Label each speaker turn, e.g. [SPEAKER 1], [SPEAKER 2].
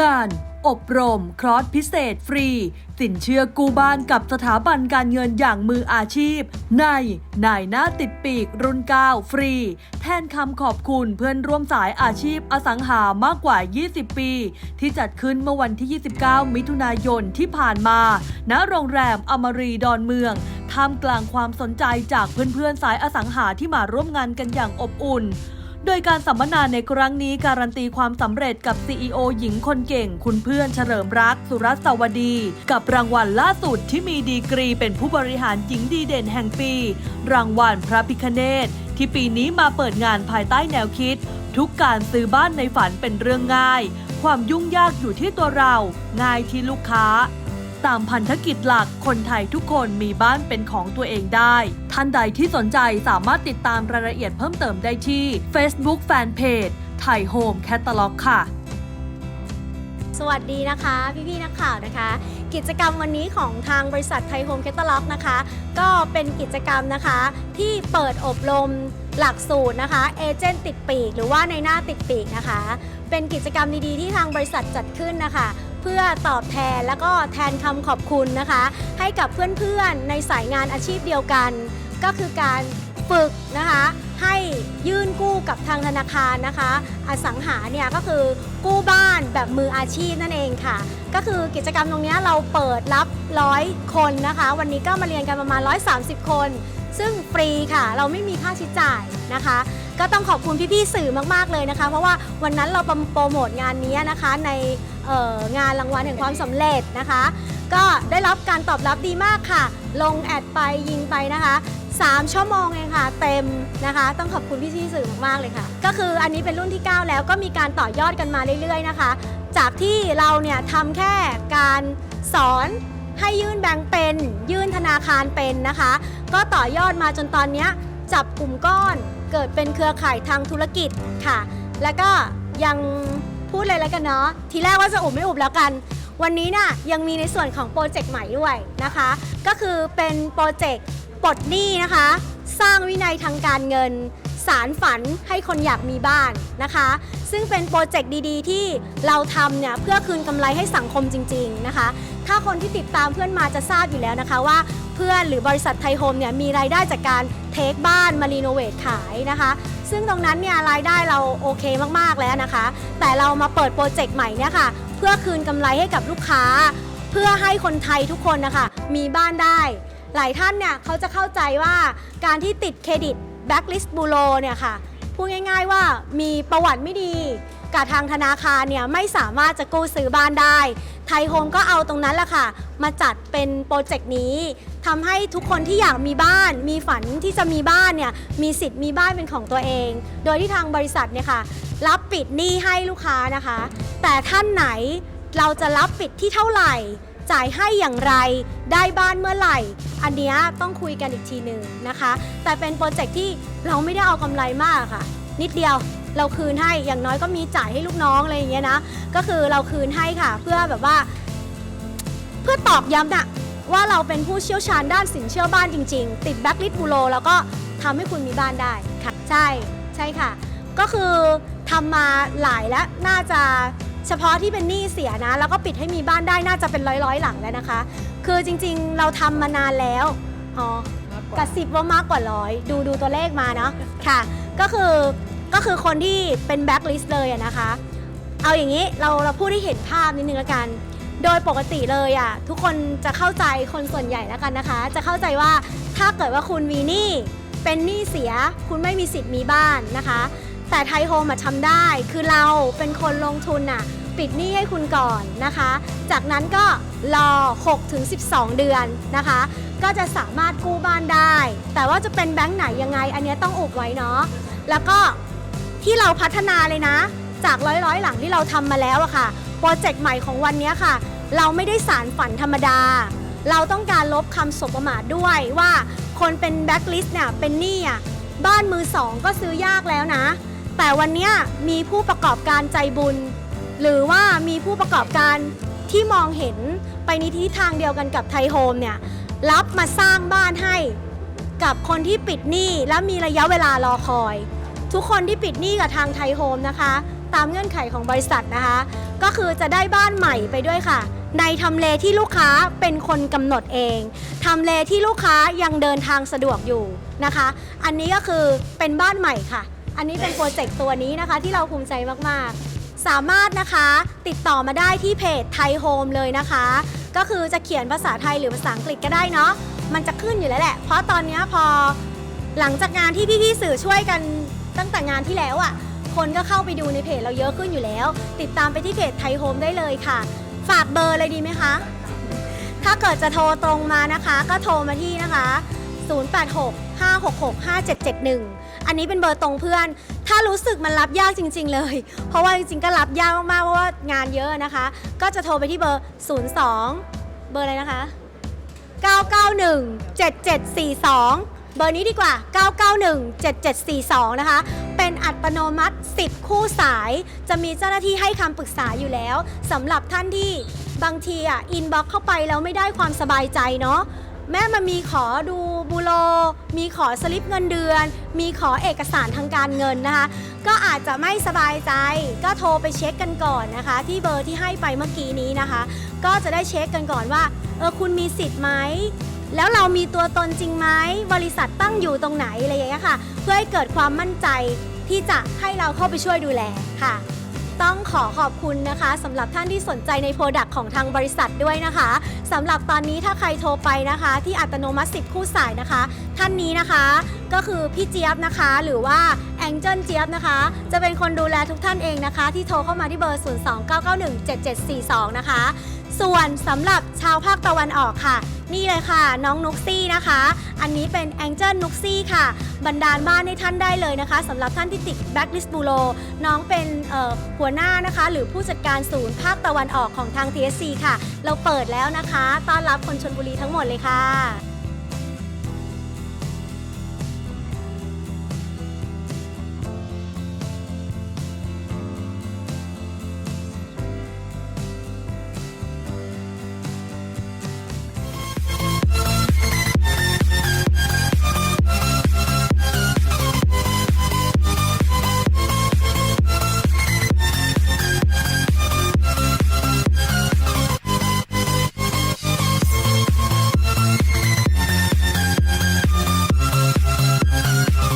[SPEAKER 1] งาน อบรมครอสพิเศษฟรี สินเชื่อกู้บ้านกับสถาบันการเงินอย่างมืออาชีพ ในนายหน้าติดปีกรุ่น9ฟรี แทนคำขอบคุณเพื่อนร่วมสายอาชีพอสังหามากกว่า 20 ปี ที่จัดขึ้นเมื่อวันที่ 29 มิถุนายนที่ผ่านมาณโรงแรมอมรีดอนเมืองท่ามกลางความสนใจจากเพื่อนๆสายอสังหาที่มาร่วมงานกันอย่างอบอุ่น โดยการสัมมนาในครั้งนี้การันตีความสำเร็จกับ CEO หญิงคนเก่ง คุณเพื่อนเฉลิมรักสุรัสวดี กับรางวัลล่าสุดที่มีดีกรีเป็นผู้บริหารหญิงดีเด่นแห่งปี รางวัลพระพิคเนตที่ปีนี้มาเปิดงานภายใต้แนวคิด ทุกการซื้อบ้านในฝันเป็นเรื่องง่าย ความยุ่งยากอยู่ที่ตัวเรา ง่ายที่ลูกค้า ตามพันธกิจหลักคนไทยทุกคนมีบ้านเป็นของตัวเองได้ ท่านใดที่สนใจสามารถติดตามรายละเอียดเพิ่มเติมได้ที่ Facebook Fanpage ไทยโฮมแคตตาล็อกค่ะ
[SPEAKER 2] สวัสดีนะคะ พี่ๆนักข่าวนะคะ กิจกรรมวันนี้ของทางบริษัทไทยโฮมแคตตาล็อกนะคะ ก็เป็นกิจกรรมนะคะที่เปิดอบรมหลักสูตรนะคะเอเจนต์ติดปีก หรือว่าในหน้าติดปีกนะคะ เป็นกิจกรรมดีๆที่ทางบริษัทจัดขึ้นนะคะ เพื่อตอบแทนแล้วก็แทนคำขอบคุณนะคะ ให้กับเพื่อนๆในสายงานอาชีพเดียวกัน ก็คือการฝึกนะคะให้ยื่นกู้กับทางธนาคารนะคะ อสังหาเนี่ยก็คือกู้บ้านแบบมืออาชีพนั่นเองค่ะ ก็คือกิจกรรมตรงนี้เราเปิดรับร้อยคนนะคะ วันนี้ก็มาเรียนกันประมาณ 130 คน ซึ่งฟรีค่ะ เราไม่มีค่าใช้จ่ายนะคะ ก็ต้องขอบคุณพี่ๆสื่อมากๆเลยนะคะ เพราะว่าวันนั้นเราโปรโมทงานนี้นะคะใน งานรางวัลแห่งความสำเร็จนะคะ ก็ได้รับการตอบรับดีมากค่ะ ลงแอดไปยิงไปนะคะ3ชั่วโมงเองค่ะ เต็มนะคะ ต้องขอบคุณพี่ที่สื่อมากๆเลยค่ะ ก็คืออันนี้เป็นรุ่นที่ 9 แล้วก็มีการต่อยอดกันมาเรื่อยๆนะคะ จากที่เราเนี่ยทำแค่การสอนให้ยื่นแบงก์เป็น ยื่นธนาคารเป็นนะคะ ก็ต่อยอดมาจนตอนนี้จับกลุ่มก้อนเกิดเป็นเครือข่ายทางธุรกิจค่ะ แล้วก็ยัง พูดเลยแล้วกันเนาะทีแรกว่าจะอุบไม่อุบแล้วกัน วันนี้น่ะยังมีในส่วนของโปรเจกต์ใหม่ด้วยนะคะ ก็คือเป็นโปรเจกต์ปลดหนี้นะคะ สร้างวินัยทางการเงิน สารฝันให้คนอยากมีบ้านนะคะ ซึ่งเป็นโปรเจกต์ดีๆ ที่เราทำเนี่ยเพื่อคืนกำไรให้สังคมจริง ๆนะคะ ถ้าคนที่ติดตามเพื่อนมาจะทราบอยู่แล้วนะคะว่าเพื่อนหรือบริษัทไทยโฮมเนี่ยมีรายได้จากการเทคบ้านมารีโนเวทขายนะคะ ซึ่งตรงนั้นเนี่ยรายได้เราโอเคมากๆแล้วนะคะ แต่เรามาเปิดโปรเจกต์ใหม่เนี่ยค่ะเพื่อคืนกำไรให้กับลูกค้า เพื่อให้คนไทยทุกคนนะคะมีบ้านได้ หลายท่านเนี่ยเขาจะเข้าใจว่าการที่ติดเครดิต Blacklist Bureau เนี่ยค่ะพูดง่าย ๆ ว่ามีประวัติไม่ดีกับทางธนาคารเนี่ยไม่สามารถจะกู้ซื้อบ้านได้ ไทยโฮมก็เอาตรงนั้นแหละค่ะ มาจัดเป็นโปรเจกต์นี้ทำให้ทุกคนที่อยากมีบ้าน มีฝันที่จะมีบ้านเนี่ยมีสิทธิ์มีบ้านเป็นของตัวเอง โดยที่ทางบริษัทเนี่ยค่ะ รับปิดหนี้ให้ลูกค้านะคะ แต่ท่านไหนเราจะรับปิดที่เท่าไหร่ จ่ายให้อย่างไร ได้บ้านเมื่อไหร่ อันเนี้ยต้องคุยกันอีกทีหนึ่งนะคะ แต่เป็นโปรเจกต์ที่เราไม่ได้เอากำไรมากค่ะ นิดเดียวเราคืนให้อย่างน้อยก็มีจ่ายให้ลูกน้องอะไรอย่างเงี้ยนะ ก็คือเราคืนให้ค่ะ เพื่อแบบว่า เพื่อตอกย้ำนะว่าเราเป็นผู้เชี่ยวชาญด้านสินเชื่อบ้านจริง ๆ ติดแบ็กลิสต์บูโรแล้วก็ทำให้คุณมีบ้านได้ค่ะ ใช่ใช่ค่ะ ก็คือทำมาหลายและน่าจะ เฉพาะที่เป็นหนี้เสียนะ แล้วก็ปิดให้มีบ้านได้น่าจะเป็นร้อยๆหลังแล้วนะคะ คือจริงๆเราทำมานานแล้วอ๋อกระสิบว่ามากกว่าร้อยดูดูตัวเลขมาเนาะค่ะ ก็คือก็คือคนที่เป็นแบ็กลิสต์เลยอะนะคะ เอาอย่างนี้เราเราพูดให้เห็นภาพนิดนึงละกัน โดยปกติเลยอะทุกคนจะเข้าใจคนส่วนใหญ่แล้วกันนะคะ จะเข้าใจว่าถ้าเกิดว่าคุณมีหนี้เป็นหนี้เสีย คุณไม่มีสิทธิ์มีบ้านนะคะ แต่ไทยโฮมอะทำได้คือเราเป็นคนลงทุนน่ะ ปิดหนี้ให้คุณก่อนนะคะ จากนั้นก็รอ6ถึง12 เดือนนะคะ ก็จะสามารถกู้บ้านได้ แต่ว่าจะเป็นแบงค์ไหนยังไง อันเนี้ยต้องอุบไว้เนาะ แล้วก็ที่เราพัฒนาเลยนะ จากร้อยร้อยหลังที่เราทำมาแล้วอะค่ะ โปรเจกต์ใหม่ของวันนี้ค่ะ เราไม่ได้สารฝันธรรมดา เราต้องการลบคำสบประมาทด้วยว่าคนเป็นแบ็คลิสต์เนี่ยเป็นหนี้อะบ้านมือสองก็ซื้อยากแล้วนะ แต่วันนี้มีผู้ประกอบการใจบุญ หรือว่ามีผู้ประกอบการที่มองเห็นไปในทิศทางเดียวกันกับไทยโฮมเนี่ยรับมาสร้างบ้านให้กับคนที่ปิดหนี้และมีระยะเวลารอคอย ทุกคนที่ปิดหนี้กับทางไทยโฮมนะคะ ตามเงื่อนไขของบริษัทนะคะ ก็คือจะได้บ้านใหม่ไปด้วยค่ะ ในทำเลที่ลูกค้าเป็นคนกำหนดเองทำเลที่ลูกค้ายังเดินทางสะดวกอยู่นะคะ อันนี้ก็คือเป็นบ้านใหม่ค่ะ อันนี้เป็นโปรเจกต์ตัวนี้นะคะที่เราภูมิใจมากๆ สามารถนะคะติดต่อมาได้ที่เพจไทยโฮมเลยนะคะ ก็คือจะเขียนภาษาไทยหรือภาษาอังกฤษก็ได้เนาะมันจะขึ้นอยู่แล้วแหละ เพราะตอนนี้พอหลังจากงานที่พี่ๆสื่อช่วยกันตั้งแต่งานที่แล้วอะ่ะ คนก็เข้าไปดูในเพจเราเยอะขึ้นอยู่แล้ว ติดตามไปที่เพจไทยโฮมได้เลยค่ะ ฝากเบอร์เลยดีไหมคะ ถ้าเกิดจะโทรตรงมานะคะ ก็โทรมาที่นะคะ 086 566 5771 อันนี้เป็นเบอร์ตรงเพื่อน ถ้ารู้สึกมันรับยากจริง ๆ เลย เพราะว่าจริงๆก็รับยากมากๆเพราะว่างานเยอะนะคะ ก็จะโทรไปที่เบอร์ 02 เบอร์อะไรนะคะ 991 7742 เบอร์นี้ดีกว่า 991 7742 นะคะ เป็นอัตโนมัติ 10 คู่สาย จะมีเจ้าหน้าที่ให้คำปรึกษาอยู่แล้วสำหรับท่านที่บางทีอะอินบ็อกเข้าไปแล้วไม่ได้ความสบายใจเนาะ แม่มันมีขอดูบูโร มีขอสลิปเงินเดือน มีขอเอกสารทางการเงินนะคะ ก็อาจจะไม่สบายใจ ก็โทรไปเช็คกันก่อนนะคะ ที่เบอร์ที่ให้ไปเมื่อกี้นี้นะคะ ก็จะได้เช็คกันก่อนว่าเออคุณมีสิทธิ์ไหมแล้วเรามีตัวตนจริงไหมบริษัทตั้งอยู่ตรงไหนอะไรอย่างเงี้ยค่ะ เพื่อให้เกิดความมั่นใจที่จะให้เราเข้าไปช่วยดูแลค่ะ ต้องขอขอบคุณนะคะสำหรับท่านที่สนใจในโปรดักต์ของทางบริษัทด้วยนะคะสำหรับตอนนี้ถ้าใครโทรไปนะคะ ที่อัตโนมัติสิบคู่สายนะคะ ท่านนี้นะคะ ก็คือพี่เจี๊ยบนะคะหรือว่า งเจิลเจี๊ยบนะคะ จะเป็นคนดูแลทุกท่านเองนะคะ ที่โทรเข้ามาที่เบอร์ 029917742 นะคะ ส่วนสำหรับชาวภาคตะวันออกค่ะ นี่เลยค่ะ น้องนุกซี่นะคะ อันนี้เป็นแองเจิลนุกซี่ค่ะบันดาลบ้านให้ท่านได้เลยนะคะสำหรับท่านที่ติดแบ็กลิสต์บูโรน้องเป็นหัวหน้านะคะ หรือผู้จัดการศูนย์ภาคตะวันออกของทาง TSC ค่ะ เราเปิดแล้วนะคะ ต้อนรับคนชนบุรีทั้งหมดเลยค่ะ